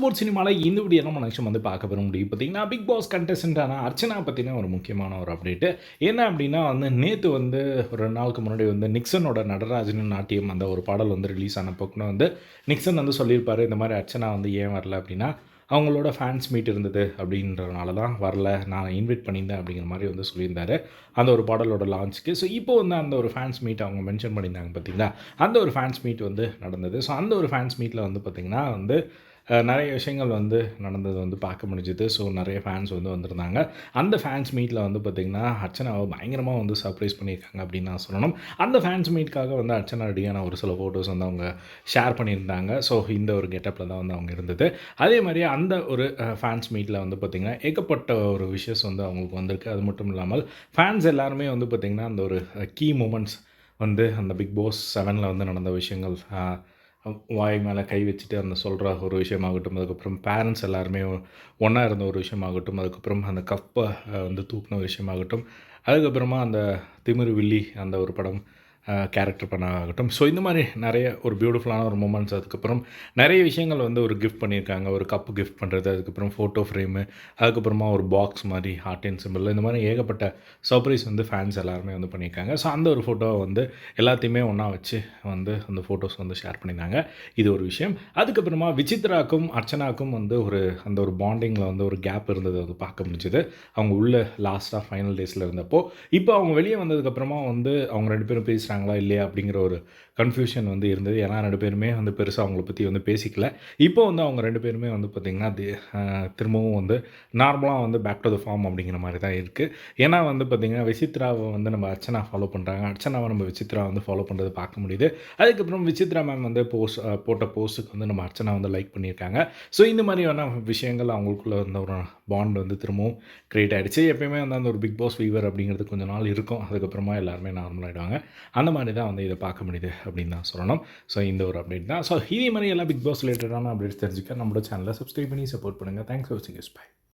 Sports சினிமாவில் இந்த video நம்ம நிமிஷம் வந்து பார்க்க பெற முடியும் பார்த்தீங்கன்னா பிக் பாஸ் கண்டஸ்டன்டான அர்ச்சனா பற்றின ஒரு முக்கியமான ஒரு அப்டேட்டு என்ன அப்படின்னா வந்து நேற்று வந்து ஒரு நாளுக்கு முன்னாடி வந்து நிக்சனோட நடராஜன் நாட்டியம் அந்த ஒரு பாடல் வந்து ரிலீஸ் ஆன போக்குன்னு வந்து நிக்சன் வந்து சொல்லியிருப்பார் இந்த மாதிரி அர்ச்சனா வந்து ஏன் வரல அப்படின்னா அவங்களோட ஃபேன்ஸ் மீட் இருந்தது அப்படின்றனால தான் வரல நான் இன்வைட் பண்ணியிருந்தேன் அப்படிங்கிற மாதிரி வந்து சொல்லியிருந்தாரு அந்த ஒரு பாடலோட லான்ச்சுக்கு ஸோ இப்போ வந்து அந்த ஒரு ஃபேன்ஸ் மீட் அவங்க மென்ஷன் பண்ணியிருந்தாங்க பார்த்தீங்களா? அந்த ஒரு ஃபேன்ஸ் மீட் வந்து நடந்தது. ஸோ அந்த ஒரு ஃபேன்ஸ் மீட்டில் வந்து பார்த்திங்கன்னா வந்து நிறைய விஷயங்கள் வந்து நடந்தது வந்து பார்க்க முடிஞ்சுது. ஸோ நிறைய ஃபேன்ஸ் வந்து வந்திருந்தாங்க. அந்த ஃபேன்ஸ் மீட்டில் வந்து பார்த்திங்கன்னா அர்ச்சனாவை பயங்கரமாக வந்து சர்ப்ரைஸ் பண்ணியிருக்காங்க அப்படின்னு நான் சொல்லணும். அந்த ஃபேன்ஸ் மீட்காக வந்து அர்ச்சனா ரெடியான ஒரு சில ஃபோட்டோஸ் வந்து அவங்க ஷேர் பண்ணியிருந்தாங்க. ஸோ இந்த ஒரு கெட்டப்பில் தான் வந்து அவங்க இருந்தது. அதே மாதிரி அந்த ஒரு ஃபேன்ஸ் மீட்டில் வந்து பார்த்திங்கன்னா ஏகப்பட்ட ஒரு விஷயஸ் வந்து அவங்களுக்கு வந்திருக்கு. அது மட்டும் இல்லாமல் ஃபேன்ஸ் எல்லாருமே வந்து பார்த்திங்கன்னா அந்த ஒரு கீ மூமெண்ட்ஸ் வந்து அந்த பிக் பாஸ் செவனில் வந்து நடந்த விஷயங்கள் வாய் மேலே கை வச்சுட்டு அந்த சொல்கிற ஒரு விஷயமாகட்டும் அதுக்கப்புறம் பேரண்ட்ஸ் எல்லாருமே ஒன்றா இருந்த ஒரு விஷயமாகட்டும் அதுக்கப்புறம் அந்த கப்பை வந்து தூக்கின விஷயமாகட்டும் அதுக்கப்புறமா அந்த திமிரு வில்லி அந்த ஒரு படம் கேரக்டர் பண்ண ஆகட்டும் ஸோ இந்த மாதிரி நிறைய ஒரு பியூட்டிஃபுல்லான ஒரு மூமெண்ட்ஸ் அதுக்கப்புறம் நிறைய விஷயங்கள் வந்து ஒரு கிஃப்ட் பண்ணியிருக்காங்க. ஒரு கப்பு கிஃப்ட் பண்ணுறது அதுக்கப்புறம் ஃபோட்டோ ஃப்ரேமு அதுக்கப்புறமா ஒரு பாக்ஸ் மாதிரி ஹார்ட் அண்ட் சிம்பிள் இந்த மாதிரி ஏகப்பட்ட சர்ப்ரைஸ் வந்து ஃபேன்ஸ் எல்லாருமே வந்து பண்ணியிருக்காங்க. ஸோ அந்த ஒரு ஃபோட்டோவை வந்து எல்லாத்தையுமே ஒன்றா வச்சு வந்து அந்த ஃபோட்டோஸ் வந்து ஷேர் பண்ணியிருந்தாங்க. இது ஒரு விஷயம். அதுக்கப்புறமா விசித்ராக்கும் அர்ச்சனாக்கும் வந்து ஒரு அந்த ஒரு பாண்டிங்கில் வந்து ஒரு கேப் இருந்தது வந்து பார்க்க முடிஞ்சுது. அவங்க உள்ள லாஸ்ட்டாக ஃபைனல் டேஸில் இருந்தப்போ இப்போ அவங்க வெளியே வந்ததுக்கப்புறமா வந்து அவங்க ரெண்டு பேரும் பேசுகிறாங்க பேசுகிறாங்களா இல்லையா அப்படிங்கிற ஒரு கன்ஃபியூஷன் வந்து இருந்தது. ஏன்னா ரெண்டு பேருமே வந்து பெருசாக அவங்கள பற்றி வந்து பேசிக்கல. இப்போ வந்து அவங்க ரெண்டு பேருமே வந்து பார்த்திங்கன்னா தி- திரும்பவும் வந்து நார்மலாக வந்து பேக் டு த ஃபார்ம் அப்படிங்கிற மாதிரி தான் இருக்குது ஏன்னா வந்து பார்த்திங்கன்னா விசித்ராவை வந்து நம்ம அர்ச்சனா ஃபாலோ பண்ணுறாங்க அர்ச்சனாவை நம்ம விசித்ரா வந்து ஃபாலோ பண்ணுறது பார்க்க முடியுது. அதுக்கப்புறம் விசித்ரா மேம் வந்து போஸ்ட் போட்ட போஸ்ட்டுக்கு வந்து நம்ம அர்ச்சனா வந்து லைக் பண்ணியிருக்காங்க. ஸோ இந்த மாதிரியான விஷயங்கள் அவங்களுக்குள்ள வந்து ஒரு பாண்ட் வந்து திரும்பவும் க்ரியேட் ஆகிடுச்சு எப்பயுமே வந்து அந்த ஒரு பிக் பாஸ் ஃபீவர் அப்படிங்கிறது கொஞ்ச நாள் இருக்கும். அதுக்கப்புறமா எல்லாருமே நார்மல் ஆகிடுவாங்க அந்த மாதிரி தான் வந்து இதை பார்க்க முடியுது அப்படின்னு தான் சொல்லணும். ஸோ இந்த ஒரு அப்டேட் தான். ஸோ இதே மாதிரி எல்லாம் பிக் பாஸ் ரிலேட்டடான அப்டேட்ஸ் தெரிஞ்சுக்க நம்மளோட சேனலை சப்ஸ்கிரைப் பண்ணி சப்போர்ட் பண்ணுங்கள் தேங்க்ஸ் ஃபார் வாட்சிங் பை